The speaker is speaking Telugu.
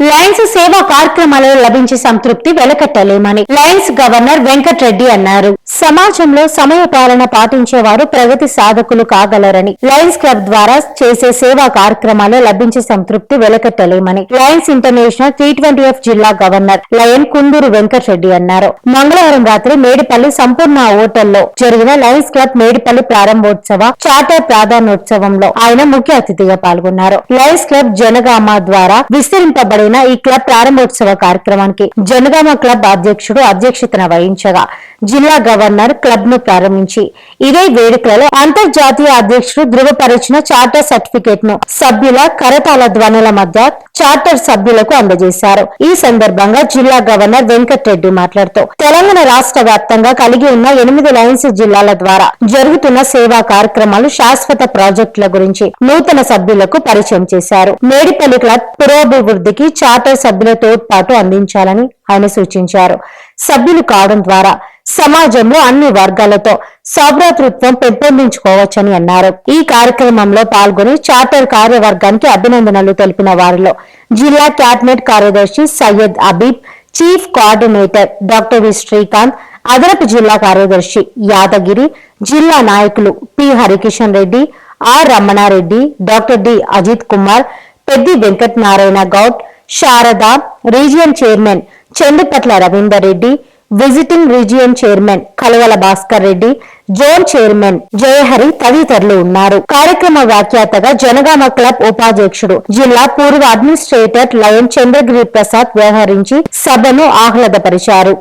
లయన్స్ సేవా కార్యక్రమాలలో లభించే సంతృప్తి వెలకట్టలేమని లయన్స్ గవర్నర్ వెంకట్రెడ్డి అన్నారు. సమాజంలో సమయ పాలన పాటించేవారు ప్రగతి సాధకులు కాగలరని లయన్స్ క్లబ్ ద్వారా చేసే సేవా కార్యక్రమాల్లో లభించే సంతృప్తి వెలకట్టలేమని lions international T twenty F జిల్లా గవర్నర్ లయన్ కుందూరు వెంకట్ రెడ్డి అన్నారు. మంగళవారం రాత్రి మేడిపల్లి సంపూర్ణ హోటల్లో జరిగిన లయన్స్ క్లబ్ మేడిపల్లి ప్రారంభోత్సవ చార్టర్ ప్రాధాన్యోత్సవంలో ఆయన ముఖ్య అతిథిగా పాల్గొన్నారు. లయన్స్ క్లబ్ జనగామ ద్వారా విస్తరింపబడిన ఈ క్లబ్ ప్రారంభోత్సవ కార్యక్రమానికి జనగామ క్లబ్ అధ్యక్షుడు అధ్యక్షతన వహించగా జిల్లా గవర్నర్ క్లబ్ను ప్రారంభించి. ఇదే వేడుకలలో అంతర్జాతీయ అధ్యక్షుడు ధృవపరిచిన చార్టర్ సర్టిఫికేట్ను సభ్యుల కరతాల ధ్వనుల మధ్య చార్టర్ సభ్యులకు అందజేశారు. ఈ సందర్భంగా జిల్లా గవర్నర్ వెంకటరెడ్డి మాట్లాడుతూ తెలంగాణ రాష్ట్ర వ్యాప్తంగా కలిగి ఉన్న ఎనిమిది లయన్స్ జిల్లాల ద్వారా జరుగుతున్న సేవా కార్యక్రమాలు శాశ్వత ప్రాజెక్టుల గురించి నూతన సభ్యులకు పరిచయం చేశారు. మేడిపల్లి క్లబ్ పురోభివృద్ధికి చార్టర్ సభ్యుల తోడ్పాటు అందించాలని ఆయన సూచించారు. సభ్యులు కావడం ద్వారా సమాజంలో అన్ని వర్గాలతో సభ్రతృత్వం పెంపొందించుకోవచ్చని అన్నారు. ఈ కార్యక్రమంలో పాల్గొని చార్టర్ కార్యవర్గానికి అభినందనలు తెలిపిన వారిలో జిల్లా క్యాబినెట్ కార్యదర్శి Syed Abeeb chief coordinator doctor V Srikanth అదనపు జిల్లా కార్యదర్శి యాదగిరి జిల్లా నాయకులు P Harikishan Reddy R Ramana Reddy doctor D Ajith Kumar Peddi Venkat Narayana Goud Sharada region chairman Chendupatla Ravinder Reddy visiting region chairman Kalavala Bhaskar Reddy zone chairman Jayahari తదితరులు ఉన్నారు. కార్యక్రమ వ్యాఖ్యాతగా జనగామ క్లబ్ ఉపాధ్యక్షుడు జిల్లా పూర్వ అడ్మినిస్ట్రేటర్ లయన్ చంద్రగిరి ప్రసాద్ వ్యవహరించి సభను ఆహ్లాదపరిచారు.